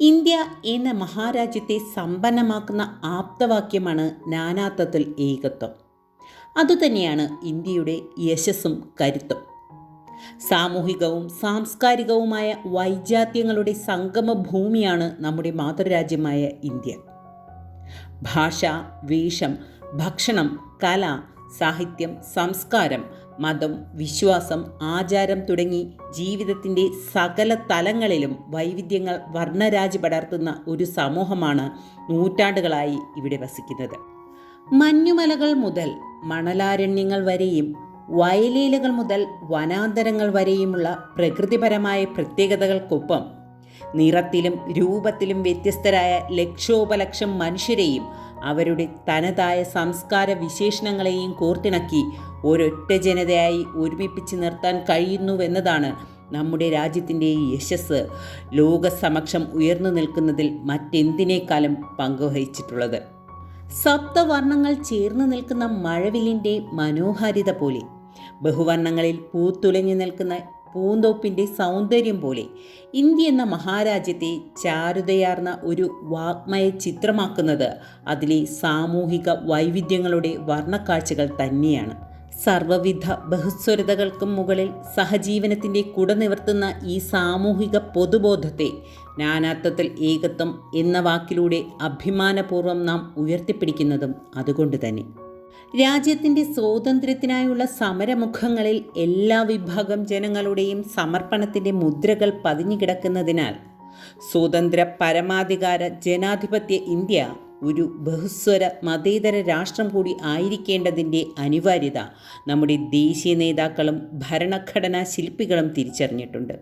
India എന്ന മഹാരാജ്യത്തെ സമ്പന്നമാക്കുന്ന ആപ്തവാക്യമാണ് നാനാത്വത്തിൽ ഏകത്വം. അതുതന്നെയാണ് ഇന്ത്യയുടെ യശസ്സും കരുത്തും. സാമൂഹികവും സാംസ്കാരികവുമായ വൈജാത്യങ്ങളുടെ സംഗമ ഭൂമിയാണ് നമ്മുടെ മാതൃരാജ്യമായ ഇന്ത്യ. ഭാഷ വേഷം ഭക്ഷണം കല സാഹിത്യം സംസ്കാരം മതം വിശ്വാസം ആചാരം തുടങ്ങി ജീവിതത്തിന്റെ സകല തലങ്ങളിലും വൈവിധ്യങ്ങൾ വർണരാജി പടർത്തുന്ന ഒരു സമൂഹമാണ് നൂറ്റാണ്ടുകളായി ഇവിടെ വസിക്കുന്നത്. മഞ്ഞുമലകൾ മുതൽ മണലാരണ്യങ്ങൾ വരെയും വയലേലുകൾ മുതൽ വനാന്തരങ്ങൾ വരെയുമുള്ള പ്രകൃതിപരമായ പ്രത്യേകതകൾക്കൊപ്പം നിറത്തിലും രൂപത്തിലും വ്യത്യസ്തരായ ലക്ഷോപലക്ഷം മനുഷ്യരെയും അവരുടെ തനതായ സംസ്കാര വിശേഷണങ്ങളെയും കോർത്തിണക്കി ഒരൊറ്റ ജനതയായി ഒരുമിപ്പിച്ച് നിർത്താൻ കഴിയുന്നുവെന്നതാണ് നമ്മുടെ രാജ്യത്തിന്റെ യശസ് ലോകസമക്ഷം ഉയർന്നു നിൽക്കുന്നതിൽ മറ്റെന്തിനേക്കാളും പങ്കുവഹിച്ചിട്ടുള്ളത്. സപ്തവർണങ്ങൾ ചേർന്ന് നിൽക്കുന്ന മഴവില്ലിന്റെ മനോഹാരിത പോലെ. ബഹുവർണങ്ങളിൽ പൂത്തുലഞ്ഞു നിൽക്കുന്ന പൂന്തോപ്പിന്റെ സൗന്ദര്യം പോലെ ഇന്ത്യ എന്ന മഹാരാജ്യത്തെ ചാരുതയാർന്ന ഒരു വാഗ്മയ ചിത്രമാക്കുന്നത് അതിലെ സാമൂഹിക വൈവിധ്യങ്ങളുടെ വർണക്കാഴ്ചകൾ തന്നെയാണ്. സർവവിധ ബഹുസ്വരതകൾക്കും മുകളിൽ സഹജീവനത്തിന്റെ കുട നിവർത്തുന്ന ഈ സാമൂഹിക പൊതുബോധത്തെ നാനാത്വത്തിൽ ഏകത്വം എന്ന വാക്കിലൂടെ അഭിമാനപൂർവം നാം ഉയർത്തിപ്പിടിക്കുന്നതും അതുകൊണ്ട് തന്നെ. രാജ്യത്തിന്റെ സ്വാതന്ത്ര്യത്തിനായുള്ള സമരമുഖങ്ങളിൽ എല്ലാ വിഭാഗം ജനങ്ങളുടെയും സമർപ്പണത്തിന്റെ മുദ്രകൾ പതിഞ്ഞുകിടക്കുന്നതിനാൽ സ്വതന്ത്ര പരമാധികാര ജനാധിപത്യ ഇന്ത്യ ഒരു ബഹുസ്വര മതേതര രാഷ്ട്രം കൂടി ആയിരിക്കേണ്ടതിന്റെ അനിവാര്യത നമ്മുടെ ദേശീയ നേതാക്കളും ഭരണഘടനാ ശില്പികളും തിരിച്ചറിഞ്ഞിട്ടുണ്ട്.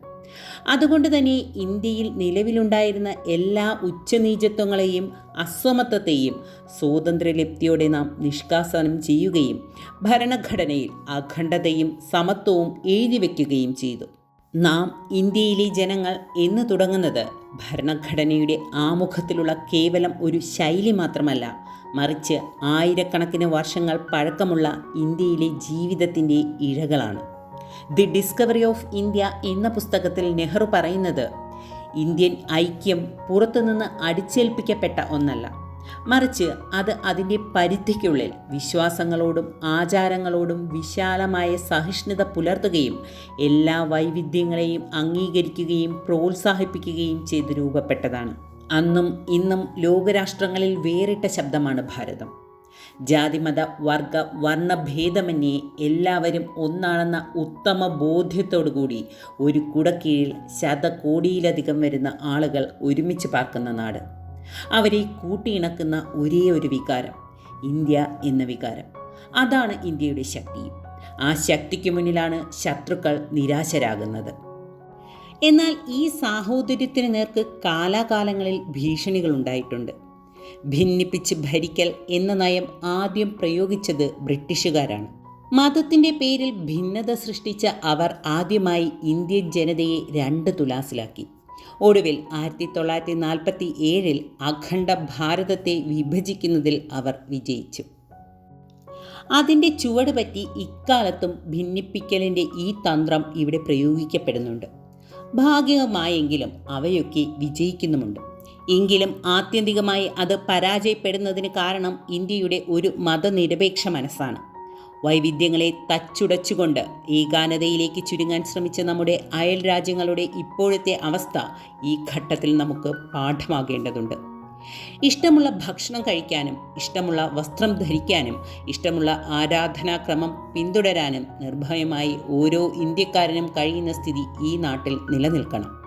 അതുകൊണ്ട് തന്നെ ഇന്ത്യയിൽ നിലവിലുണ്ടായിരുന്ന എല്ലാ ഉച്ചനീചത്വങ്ങളെയും അസമത്വത്തെയും സ്വാതന്ത്ര്യലപ്തിയോടെ നാം നിഷ്കാസനം ചെയ്യുകയും ഭരണഘടനയിൽ അഖണ്ഡതയും സമത്വവും എഴുതിവെക്കുകയും ചെയ്തു. നാം ഇന്ത്യയിലെ ജനങ്ങൾ എന്ന് തുടങ്ങുന്നത് ഭരണഘടനയുടെ ആമുഖത്തിലുള്ള കേവലം ഒരു ശൈലി മാത്രമല്ല. മറിച്ച് ആയിരക്കണക്കിന് വർഷങ്ങൾ പഴക്കമുള്ള ഇന്ത്യയിലെ ജീവിതത്തിന്റെ ഇഴകളാണ്. ദി ഡിസ്കവറി ഓഫ് ഇന്ത്യ എന്ന പുസ്തകത്തിൽ നെഹ്റു പറയുന്നത് ഇന്ത്യൻ ഐക്യം പുറത്തുനിന്ന് അടിച്ചേൽപ്പിക്കപ്പെട്ട ഒന്നല്ല. മറിച്ച് അത് അതിന്റെ പരിധിക്കുള്ളിൽ വിശ്വാസങ്ങളോടും ആചാരങ്ങളോടും വിശാലമായ സഹിഷ്ണുത പുലർത്തുകയും എല്ലാ വൈവിധ്യങ്ങളെയും അംഗീകരിക്കുകയും പ്രോത്സാഹിപ്പിക്കുകയും ചെയ്ത് രൂപപ്പെട്ടതാണ്. അന്നും ഇന്നും ലോകരാഷ്ട്രങ്ങളിൽ വേറിട്ട ശബ്ദമാണ് ഭാരതം. ജാതിമത വർഗ വർണഭേദമന്യേ എല്ലാവരും ഒന്നാണെന്ന ഉത്തമ ബോധ്യത്തോടുകൂടി ഒരു കുടക്കീഴിൽ ശതകോടിയിലധികം വരുന്ന ആളുകൾ ഒരുമിച്ച് പാർക്കുന്ന നാട്. അവരെ കൂട്ടിയിണക്കുന്ന ഒരേ ഒരു വികാരം ഇന്ത്യ എന്ന വികാരം. അതാണ് ഇന്ത്യയുടെ ശക്തി. ആ ശക്തിക്ക് മുന്നിലാണ് ശത്രുക്കൾ നിരാശരാകുന്നത്. എന്നാൽ ഈ സാഹോദര്യത്തിന് നേർക്ക് കാലാകാലങ്ങളിൽ ഭീഷണികൾ ഉണ്ടായിട്ടുണ്ട്. ഭിന്നിപ്പിച്ച് ഭരിക്കൽ എന്ന നയം ആദ്യം പ്രയോഗിച്ചത് ബ്രിട്ടീഷുകാരാണ്. മതത്തിന്റെ പേരിൽ ഭിന്നത സൃഷ്ടിച്ച അവർ ആദ്യമായി ഇന്ത്യൻ ജനതയെ രണ്ട് തുലാസിലാക്കി. ഒടുവിൽ ആയിരത്തി തൊള്ളായിരത്തി നാൽപ്പത്തി ഏഴിൽ അഖണ്ഡ ഭാരതത്തെ വിഭജിക്കുന്നതിൽ അവർ വിജയിച്ചു. അതിന്റെ ചുവട് പറ്റി ഇക്കാലത്തും ഭിന്നിപ്പിക്കലിന്റെ ഈ തന്ത്രം ഇവിടെ പ്രയോഗിക്കപ്പെടുന്നുണ്ട്. ഭാഗികമായെങ്കിലും അവയൊക്കെ വിജയിക്കുന്നുമുണ്ട്. എങ്കിലും ആത്യന്തികമായി അത് പരാജയപ്പെടുന്നതിന് കാരണം ഇന്ത്യയുടെ ഒരു മതനിരപേക്ഷ മനസ്സാണ്. വൈവിധ്യങ്ങളെ തച്ചുടച്ചുകൊണ്ട് ഏകാനതയിലേക്ക് ചുരുങ്ങാൻ ശ്രമിച്ച നമ്മുടെ അയൽ രാജ്യങ്ങളുടെ ഇപ്പോഴത്തെ അവസ്ഥ ഈ ഘട്ടത്തിൽ നമുക്ക് പാഠമാകേണ്ടതുണ്ട്. ഇഷ്ടമുള്ള ഭക്ഷണം കഴിക്കാനും ഇഷ്ടമുള്ള വസ്ത്രം ധരിക്കാനും ഇഷ്ടമുള്ള ആരാധനാക്രമം പിന്തുടരാനും നിർഭയമായി ഓരോ ഇന്ത്യക്കാരനും കഴിയുന്ന സ്ഥിതി ഈ നാട്ടിൽ നിലനിൽക്കണം.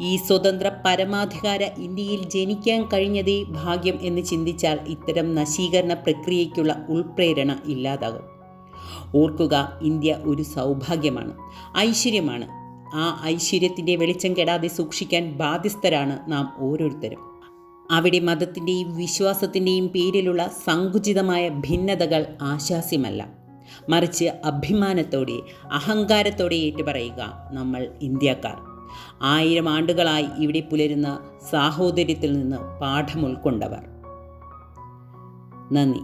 ഈ സ്വതന്ത്ര പരമാധികാര ഇന്ത്യയിൽ ജനിക്കാൻ കഴിഞ്ഞതേ ഭാഗ്യം എന്ന് ചിന്തിച്ചാൽ ഇത്തരം നശീകരണ പ്രക്രിയയ്ക്കുള്ള ഉൾപ്രേരണ ഇല്ലാതാകും. ഓർക്കുക ഇന്ത്യ ഒരു സൗഭാഗ്യമാണ് ഐശ്വര്യമാണ്. ആ ഐശ്വര്യത്തിന്റെ വെളിച്ചം കെടാതെ സൂക്ഷിക്കാൻ ബാധ്യസ്ഥരാണ് നാം ഓരോരുത്തരും. അവിടെ മതത്തിന്റെയും വിശ്വാസത്തിന്റെയും പേരിലുള്ള സങ്കുചിതമായ ഭിന്നതകൾ ആശാസ്യമല്ല. മറിച്ച് അഭിമാനത്തോടെ അഹങ്കാരത്തോടെ ഏറ്റുപറയുക നമ്മൾ ഇന്ത്യക്കാർ. ആയിരം ആണ്ടുകളായി ഇവിടെ പുലരുന്ന സാഹോദര്യത്തിൽ നിന്ന് പാഠം ഉൾക്കൊണ്ടവർ. നന്ദി.